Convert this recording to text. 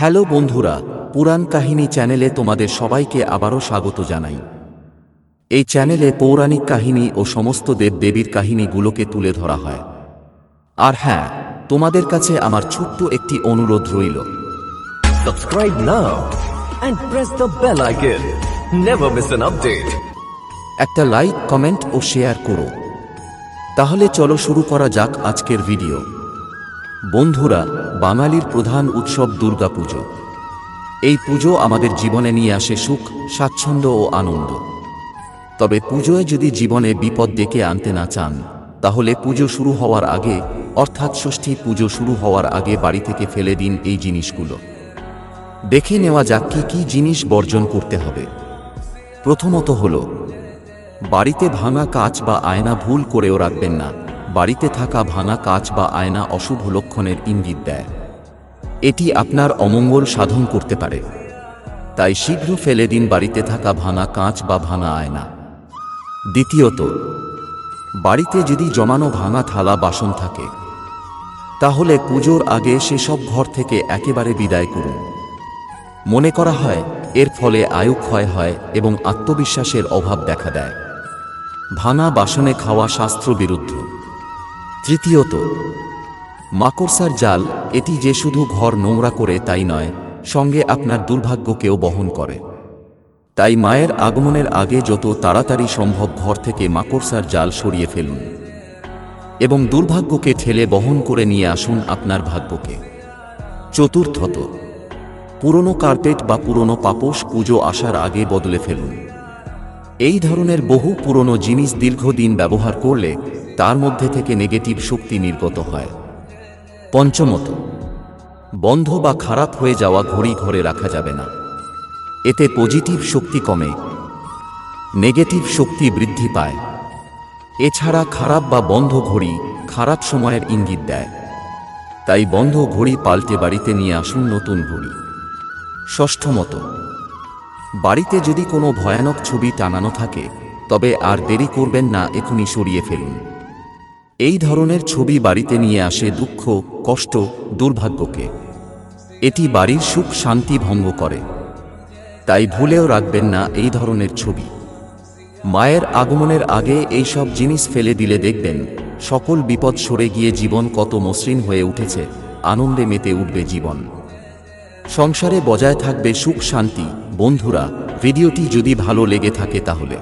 Hello বন্ধুরা পুরাণ কাহিনী চ্যানেলে তোমাদের সবাইকে আবারও স্বাগত জানাই। এই চ্যানেলে পৌরাণিক কাহিনী ও সমস্ত দেবদেবীর কাহিনীগুলোকে তুলে ধরা হয়। আর হ্যাঁ তোমাদের কাছে আমার ছোট্ট একটি অনুরোধ রইল। Update. একটা লাইক কমেন্ট ও শেয়ার করো। তাহলে চলো শুরু করা যাক আজকের ভিডিও বন্ধুরা, বাঙালির প্রধান উৎসব দুর্গাপুজো। এই পুজো আমাদের জীবনে নিয়ে আসে সুখ, স্বাচ্ছন্দ্য ও আনন্দ। তবে পুজোয় যদি জীবনে বিপদ ডেকে আনতে না চান, তাহলে পুজো শুরু হওয়ার আগে, অর্থাৎ ষষ্ঠী পুজো শুরু হওয়ার আগে বাড়ি থেকে ফেলে দিন এই জিনিসগুলো। দেখে নেওয়া যাক কি কি জিনিস বর্জন করতে হবে। প্রথমত হলো, বাড়িতে ভাঙা কাচ বা আয়না ভুল করেও রাখবেন না। বাড়িতে থাকা ভাঙা কাচ বা আয়না অশুভ লক্ষণের ইঙ্গিত দেয়। এটি আপনার অমঙ্গল সাধন করতে পারে। তাই শীঘ্র ফেলে দিন বাড়িতে থাকা ভাঙা কাঁচ বা ভাঙা আয়না। দ্বিতীয়ত, বাড়িতে যদি জমানো ভাঙা থালা বাসন থাকে, তাহলে পুজোর আগে সেসব ঘর থেকে একেবারে বিদায় করুন। মনে করা হয়, এর ফলে আয়ু ক্ষয় হয় এবং আত্মবিশ্বাসের অভাব দেখা দেয়। ভাঙা বাসনে খাওয়া শাস্ত্র বিরুদ্ধ তৃতীয়ত, মাকড়সার জাল, এটি যে শুধু ঘর নোংরা করে তাই নয়, সঙ্গে আপনার দুর্ভাগ্যকেও বহন করে। তাই মায়ের আগমনের আগে যত তাড়াতাড়ি সম্ভব ঘর থেকে মাকড়সার জাল সরিয়ে ফেলুন। এবং দুর্ভাগ্যকে ঠেলে বহন করে নিয়ে আসুন আপনার ভাগ্যকে। চতুর্থত, পুরনো কার্পেট বা পুরনো পাপোশ পুজো আসার আগে বদলে ফেলুন। এই ধরনের বহু পুরনো জিনিস দীর্ঘদিন ব্যবহার করলে তার মধ্যে থেকে নেগেটিভ শক্তি নির্গত হয়। পঞ্চমত, বন্ধ বা খারাপ হয়ে যাওয়া ঘড়ি ঘরে রাখা যাবে না। এতে পজিটিভ শক্তি কমে, নেগেটিভ শক্তি বৃদ্ধি পায়। এছাড়া খারাপ বা বন্ধ ঘড়ি খারাপ সময়ের ইঙ্গিত দেয়। তাই বন্ধ ঘড়ি পাল্টে বাড়িতে নিয়ে আসুন নতুন ঘড়ি। ষষ্ঠমত বাড়িতে যদি কোনো ভয়ানক ছবি টানানো থাকে, তবে আর দেরি করবেন না, এখনই সরিয়ে ফেলুন। এই ধরনের ছবি বাড়িতে নিয়ে আসে দুঃখ, কষ্ট, দুর্ভাগ্যকে। এটি বাড়ির সুখ, শান্তি ভঙ্গ করে। তাই ভুলেও রাখবেন না এই ধরনের ছবি। মায়ের আগমনের আগে এই সব জিনিস ফেলে দিলে দেখবেন, সকল বিপদ সরে গিয়ে জীবন কত মসৃণ হয়ে উঠেছে, আনন্দে মেতে উঠবে জীবন। সংসারে বজায় থাকবে সুখ, শান্তি বন্ধুরা ভিডিওটি যদি ভালো লেগে থাকে তাহলে